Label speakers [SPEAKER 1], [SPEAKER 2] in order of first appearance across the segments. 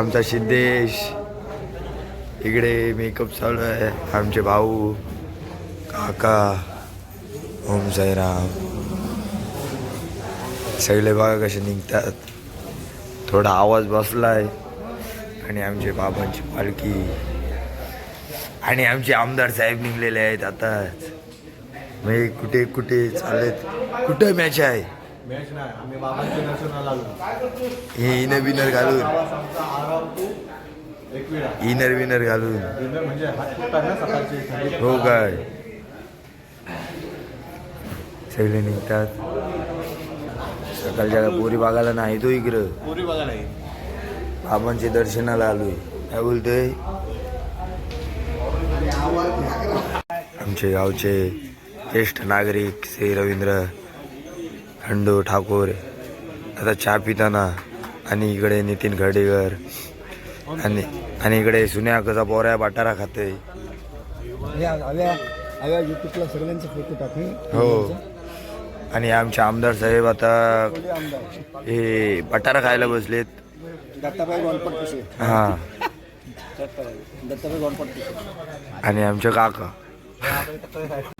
[SPEAKER 1] आमचा सिद्धेश. इकडे मेकअप चालू आहे. आमचे भाऊ काका ओम साईराम. सगळे बघा कसे निघतात. थोडा आवाज बसला आहे आणि आमचे बाबांची पालखी. आणि आमचे आमदार साहेब निघलेले आहेत आताच. मी कुठे कुठे चालत कुठं मॅच आहे?
[SPEAKER 2] मॅच नाही आम्ही बाबांच्या दर्शनाला आलो.
[SPEAKER 1] हे इनर विनर घालून.
[SPEAKER 2] आमचा आराम
[SPEAKER 1] इनर विनर घालून.
[SPEAKER 2] म्हणजे हात फुटतात ना सकाळचे. थंडी
[SPEAKER 1] हो काय? सगळे निघतात. सकाळच्या पोरी बघायला नाही तो इकडं.
[SPEAKER 2] पुरी बघा नाही.
[SPEAKER 1] बाबांचे दर्शनाला आलोय. काय बोलतोय? आमचे गावचे ज्येष्ठ नागरिक श्री रवींद्र खंडू ठाकूर. आता चहा पिताना आणि इकडे नितीन खडेकर आणि आणि इकडे सुन्या कसा पोऱ्या बाटारा खाते.
[SPEAKER 2] युट्यूबला सगळ्यांचे फोटो टाकून
[SPEAKER 1] हो. आणि आमचे आमदार साहेब आता हे बटारा खायला बसलेत. हा. आणि आमचे काका.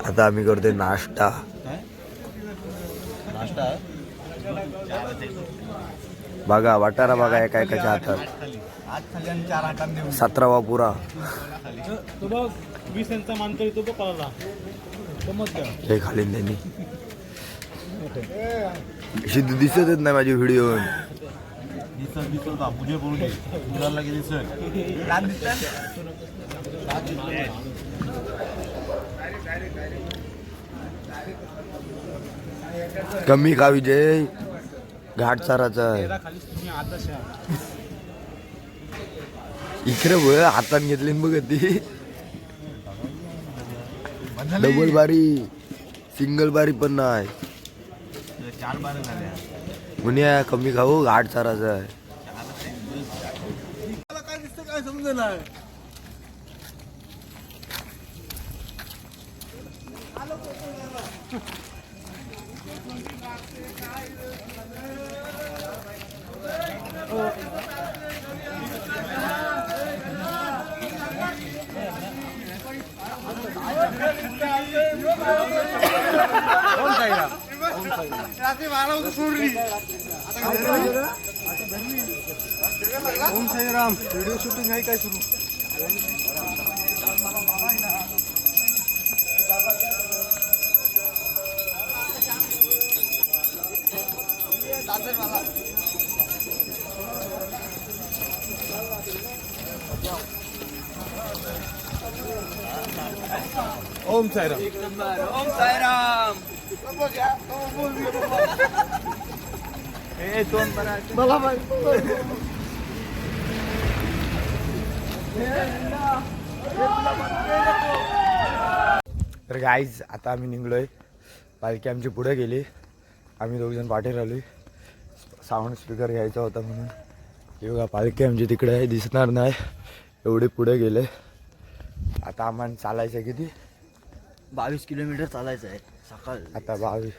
[SPEAKER 1] आता आम्ही करतोय नाश्ता. बघा वाटारा बघा एका एकाच्या हातात सतरावा पुरा. हे खाली त्यांनी. सिद्धू दिसतच नाही माझे व्हिडिओ
[SPEAKER 2] दिसत दिसत पूजे बोलून मुलाला किती दिसत
[SPEAKER 1] कमी का विजय. घाट चाराचा आहे.
[SPEAKER 3] खाली तुम्ही आता शा
[SPEAKER 1] इकडे बघ हातात घेतली बघ ती. डबल बारी सिंगल बारी पण नाही. मुनिया कमी खाऊ घाट चाराचा आहे.
[SPEAKER 2] काय दिसतं काय समजेल नाही ओम साईराम व्हिडिओ शूटिंग आहे काय सुरू ओम साईराम.
[SPEAKER 1] तर गाईज आता आम्ही निघलोय. पालखी आमची पुढे गेली. आम्ही दोघजण पाठी राहिलोय साऊंड स्पीकर घ्यायचा होता म्हणून. बघा पालखी आमची तिकडे दिसणार नाही. एवढे पुढे गेले. आता आम्हाला चालायचं किती?
[SPEAKER 4] बावीस किलोमीटर चालायचं आहे. सकाळ.
[SPEAKER 1] आता बावीस.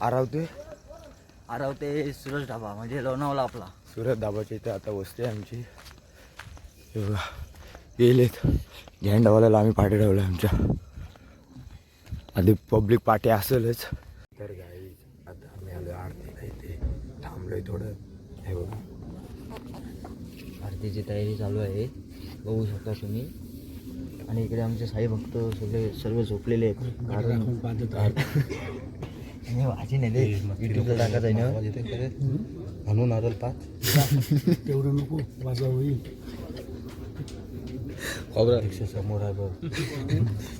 [SPEAKER 1] आरावते?
[SPEAKER 4] आराव ते सुरज ढाबा म्हणजे लोणावला आपला.
[SPEAKER 1] सुरत दाबाच्या इथे आता वस्ती आहे आमची. हे गेलेत. झेंडावाल्याला आम्ही पाठी ठेवलं आमच्या. आधी पब्लिक पार्टी असेलच. तर गाई आता आम्ही आलो आरतीला इथे. थांबलोय थोडं. हे बघा.
[SPEAKER 4] आरतीची तयारी चालू आहे. बघू शकता तुम्ही. आणि इकडे आमचे साई भक्त सगळे सर्व झोपलेले आहेत. कारण आणि भाजी नाही युट्यूबला टाकायचं आहे ना?
[SPEAKER 2] म्हणून नारळ पाच
[SPEAKER 3] तेवढं नको माझा होईल.
[SPEAKER 2] खोबरा. समोर आहे बघ.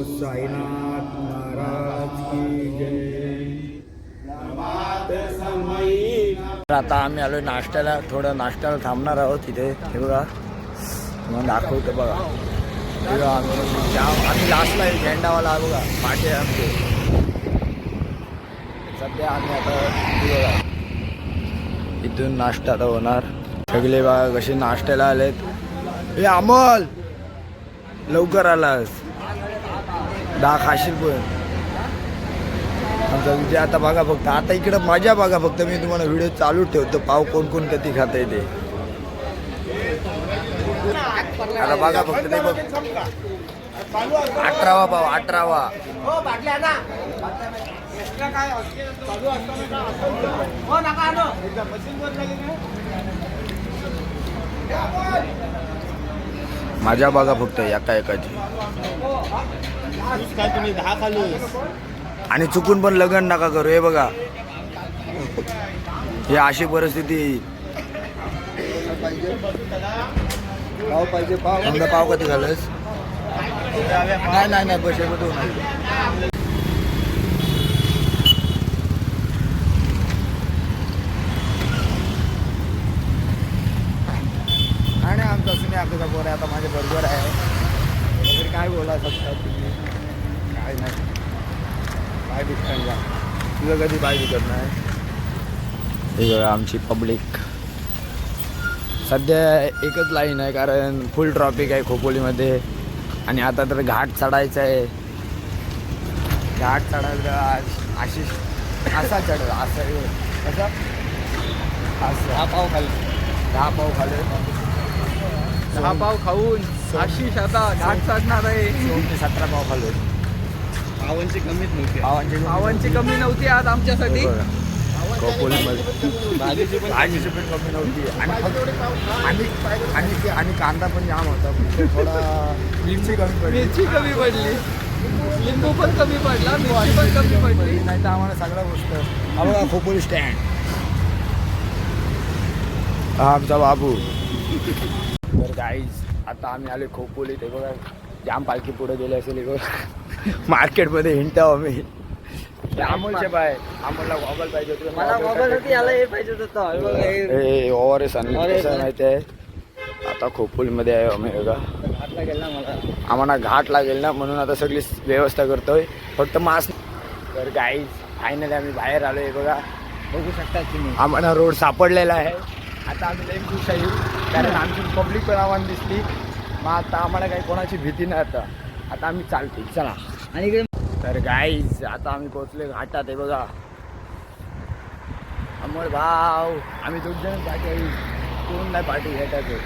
[SPEAKER 4] साईनाथ महाराज की जय।
[SPEAKER 1] आता आम्ही आलो नाश्त्याला थोडं नाश्त्याला थांबणार आहोत तिथे हे बघा. मग दाखवतो बघा. आम्ही आम्ही लास्टला झेंडावाला आहे बघा. पाठी आमचे. सध्या आम्ही आता बघा. इथून नाश्ता आता होणार. सगळे बघा कसे नाश्त्याला आलेत. हे अमोल! लवकर आलास. दहा खाशील पण. आमचा विजय आता बघा फक्त. आता इकडं मजा बघा फक्त. मी तुम्हाला व्हिडिओ चालू ठेवतो. पाव कोण कोण कधी खाता येते आता बघा फक्त ते बघ. अठरावा पाव अठरावा. माझ्या बघा फक्त एका एकाची.
[SPEAKER 3] काय तुम्ही दहा खालू
[SPEAKER 1] आणि चुकून पण लग्न नका करू हे बघा. ही अशी परिस्थिती.
[SPEAKER 5] पाव पाहिजे पाव.
[SPEAKER 1] समजा पाव कधी घालस नाही नाही नाही पैसे नाही आणि आमचा सुने आपल्याचा बोर आहे आता माझे बरोबर आहे. वगैरे काय बोला शकता तुम्ही? काय नाही पाय दुखतात का तुझं कधी पाय दुखत नाही हे बघा आमची पब्लिक सध्या एकच लाईन आहे कारण फुल ट्रॉफिक आहे खोपोलीमध्ये. आणि आता तर घाट चढायचा आहे. घाट चढायला आज- अशी असा चढ असा हे, कसा?
[SPEAKER 5] दहा पाव खाल्ले
[SPEAKER 1] दहा पाव खाले.
[SPEAKER 5] दहा पाव खाऊन आशिष आता घाट चढणार आहे.
[SPEAKER 1] दोन ते सतरा पाव खाल्ले
[SPEAKER 5] पावांची कमीच नव्हती.
[SPEAKER 1] पावांची
[SPEAKER 5] कमी नव्हती. आज आमच्यासाठी.
[SPEAKER 1] खोपोलीमध्ये
[SPEAKER 5] भाजीची पण
[SPEAKER 1] भाजीची पण कमी नव्हती. आणि फक्त- आणि आणि आणि कांदा पण जाम होता. थोडा मिरची कमी पडली.
[SPEAKER 5] मिरची कमी पडली. लिंबू पण कमी पडला मिरची पण कमी पडली.
[SPEAKER 1] नाही तर आम्हाला सगळ्या गोष्ट हा बघा खोपोली स्टँड हा आमचा बाबू. तर गाईज आता आम्ही आले खोपोली ते बघा जाम पालखी पुढे गेले असेल हे बघा. मार्केटमध्ये हिंडतो आम्ही. ते अमोलचे बाय अमोलला गॉगल पाहिजे होते.
[SPEAKER 2] मला मोबाईल होती याला हे पाहिजे होतं बघा,
[SPEAKER 1] ओव्हर एस आणि
[SPEAKER 2] ORS
[SPEAKER 1] कसं
[SPEAKER 2] आहे.
[SPEAKER 1] आहे. आता खोपोलीमध्ये आहे आम्ही बघा. आम्हाला घाट लागेल ना म्हणून आता सगळी व्यवस्था करतोय. फक्त मास्क तर गाईज फायनली आम्ही बाहेर आलोय बघा.
[SPEAKER 2] बघू शकता तुम्ही.
[SPEAKER 1] आम्हाला रोड सापडलेला आहे. आता आम्ही लई खुश आहे. कारण आमची पब्लिक पण आम्हाला दिसली. मग आता आम्हाला काही कोणाची भीती नाही आता. आता आम्ही चालते चला.
[SPEAKER 2] आणि इकडे
[SPEAKER 1] तर गाईज आता आम्ही पोहोचले घाटात आहे बघा. अमोल भाव आम्ही दोघजण पाठी आहे. कोण नाही पाठी घाटाचं?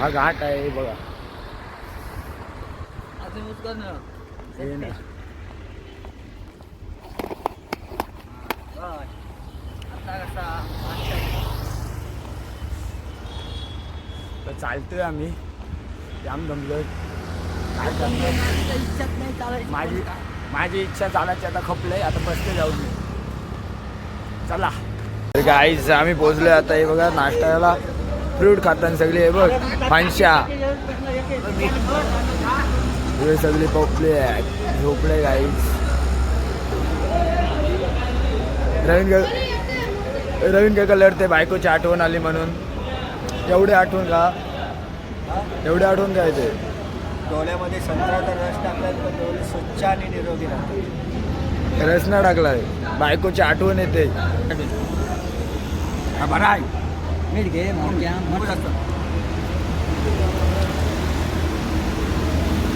[SPEAKER 1] हा घाट आहे बघा. तर चालतोय आम्ही. जाम दमलोय काय करणार?
[SPEAKER 2] इच्छाच नाही चालायची
[SPEAKER 1] माझी माझी इच्छा चालायची आता खपलंय. आता बसते जाऊ मी. चला. तर गाईज आम्ही पोहोचलोय आता हे बघा नाश्त्याला. फ्रूट खातात सगळे हे बघ फानशा हे सगळे पोपले आहेत. झोपले गाईज रवीन का कलर ते बायकोची आठवण आली म्हणून. एवढे आठवण का? एवढे आठवण काय ते?
[SPEAKER 5] डोळ्यामध्ये संत्र्याचा रस टाकल्यानंतर डोळे स्वच्छ आणि निरोगी राहतात.
[SPEAKER 1] रसना टाकलाय. बायकोची आठवण येते. बरं आहे.
[SPEAKER 2] मीठ घे मग घ्या मग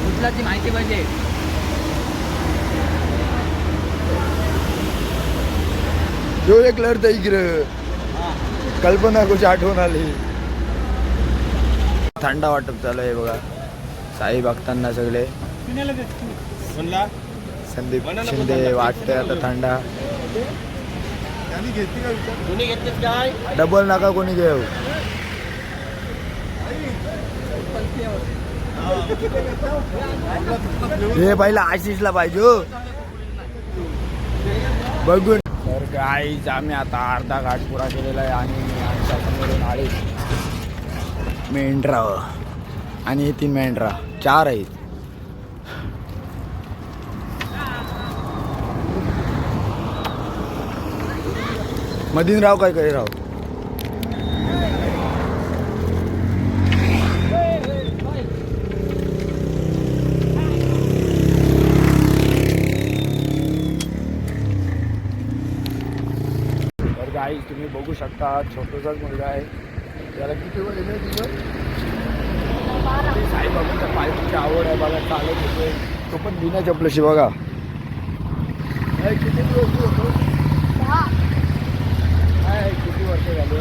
[SPEAKER 2] कुठला ती माहिती पाहिजे.
[SPEAKER 1] तो एक लढतं इकडं.
[SPEAKER 2] हा.
[SPEAKER 1] कल्पना कुठची आठवण आली. थंड वाटप चालू आहे बघा. साई भक्तांना सगळे. संदीप शिंदे वाटतंय आता थंडा.
[SPEAKER 3] कोणी घेतलेत काय?
[SPEAKER 1] डबल नका कोणी घेऊ. हे पहिला आशिषला पाहिजे हो. बघून. तर गाईच आम्ही आता अर्धा घाट पुरा केलेला आहे आणि आमच्या समोरून आळे मेंढरा आणि हे तीन मेंढरा. चार आहेत. मधीन राव काय करे राव? तुम्ही बघू शकता छोटसाच मुलगा आहे. त्याला किती वेळ तुझं साईबाबांच्या पायरीची आवड आहे बघा चालत होते. तो पण बिना चपलशी बघा. किती दिवस तू होतो काय किती वर्ष झाले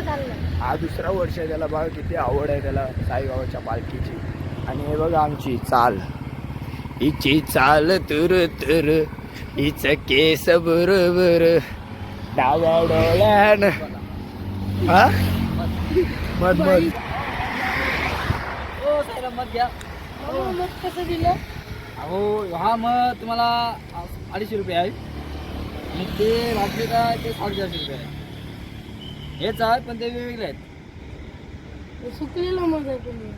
[SPEAKER 6] चाललं
[SPEAKER 1] हा दुसरा वर्ष आहे त्याला. बघा किती आवड आहे त्याला साईबाबाच्या पालखीची. आणि हे बघा आमची चाल. हिची चाल तुर तुर हिच केस बरोबर डाव्या डोळ्यान हा? मत मत
[SPEAKER 2] हो साईराम मत घ्या.
[SPEAKER 6] हो, मग कसं दिलं?
[SPEAKER 2] अहो हा मग तुम्हाला अडीचशे रुपये आहे. आणि ते भाजले का ते साडेचारशे रुपये आहे. हेच आहे पण ते वेगवेगळे आहेत.
[SPEAKER 6] सुकलेलं मग आहे तुम्ही.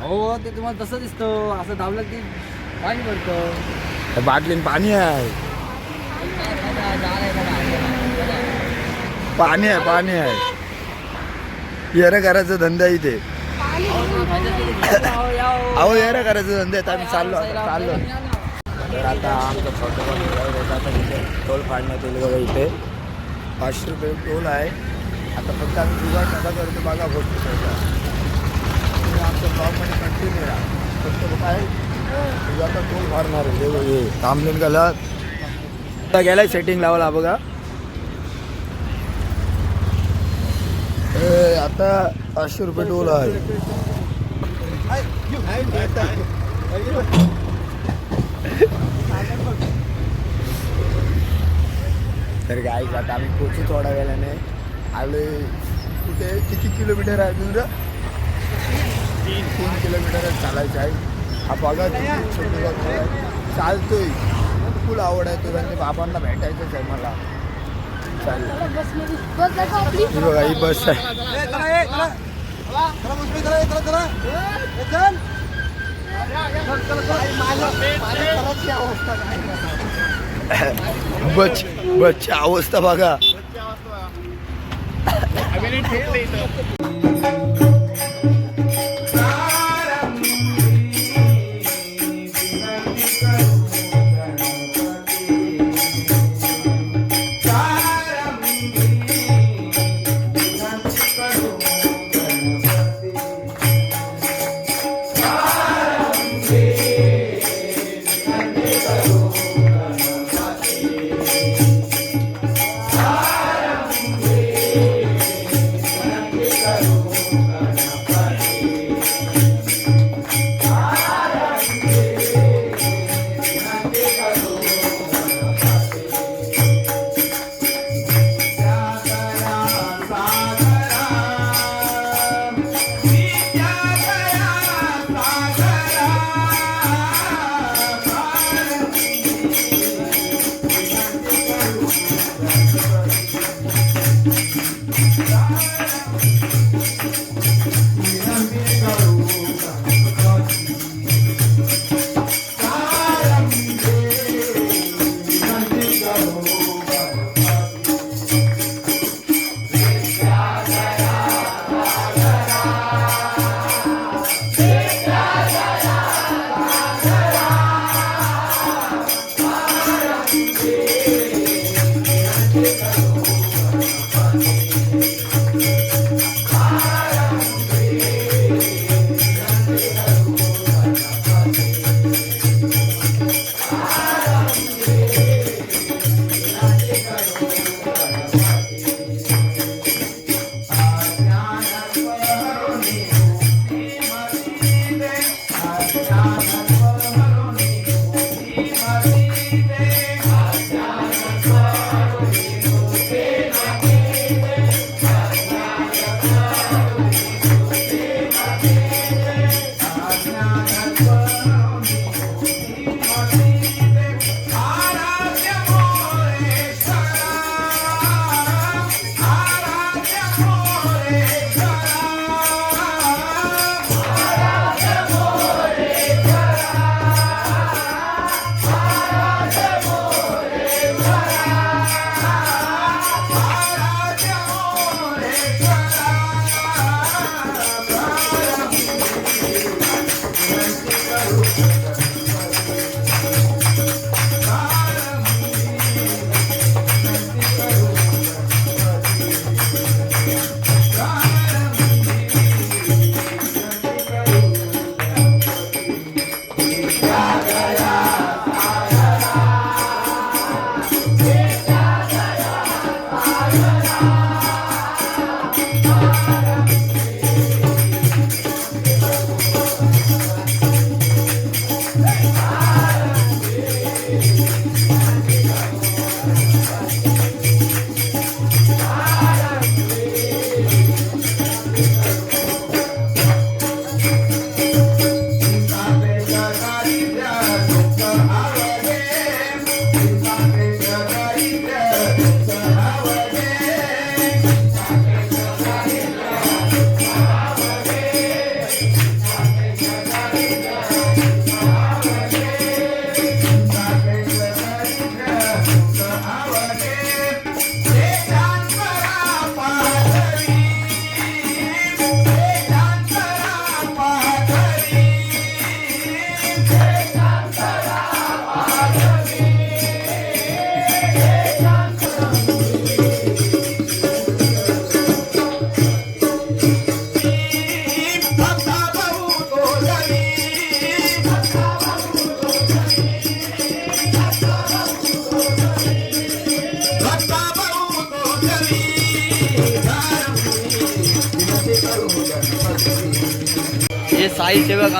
[SPEAKER 2] हो ते तुम्हाला तसं दिसतं. असं धावलं की पाणी पडतं
[SPEAKER 1] त्या बाटलीन पाणी आहे. पाणी आहे पाणी आहे. येरं करायचं धंदा इथे. अहो येरं करायचं धंदा आहे तर आम्ही चाललो आता चाललो. तर आता आमचं आता इथे टोल फाडण्यात येईल बघा इथे. पाचशे रुपये टोल आहे. आता फक्त आम्ही जुगाड कसा करतो बघा फोटो सगळं तुम्ही आमच्या ब्लॉगमध्ये कंटिन्यू राहा फक्त काय तुझा आता टोल फाडणार आहे हे थांबलेन गेला आता गेलाय सेटिंग लावला बघा. आता पाचशे रुपये टोल आहे. तर काय आता आम्ही पोचू थोडा वेळाने आले कुठे? किती किलोमीटर आहे तुमचं तीन तीन किलोमीटर चालायचं आहे. हा बघा किती आहे. चालतोय. फुल आवड आहे तुला त्यांनी बाबांना भेटायचंच आहे मला. चालेल ही बघा ही बस आहे. बच बसची अवस्था बघा.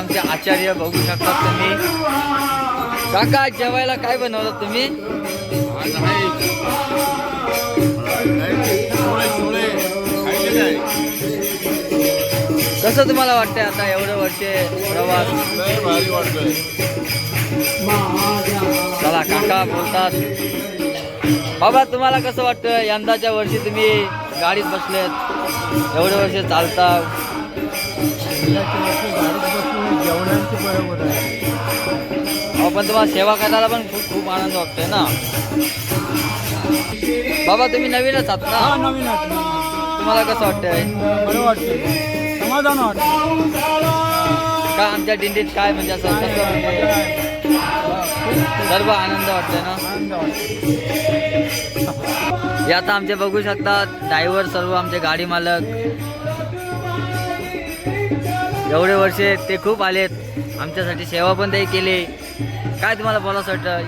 [SPEAKER 2] आमचे आचार्य बघू शकतात तुम्ही. काका जेवायला काय बनवलं तुम्ही? कसं तुम्हाला वाटतंय आता एवढं वर्षे प्रवास? चला काका बोलतात. बाबा तुम्हाला कसं वाटतं? यंदाच्या वर्षी तुम्ही गाडीत बसलेत. एवढे वर्ष चालता. पण तुम्हाला सेवा करायला पण खूप खूप आनंद वाटतोय ना बाबा तुम्ही नवीनच आहात ना
[SPEAKER 3] नवीन
[SPEAKER 2] तुम्हाला कसं वाटतंय
[SPEAKER 3] बरं वाटतं समाधान वाटतं
[SPEAKER 2] का आमच्या दिंडीत काय म्हणजे असं कसं म्हणजे सर्व आनंद वाटतोय ना हे आता आमचे बघू शकतात ड्रायव्हर सर्व आमचे गाडी मालक एवढे वर्षे ते खूप आलेत आमच्यासाठी सेवा पण ते केली काय तुम्हाला बोलायचं वाटतं?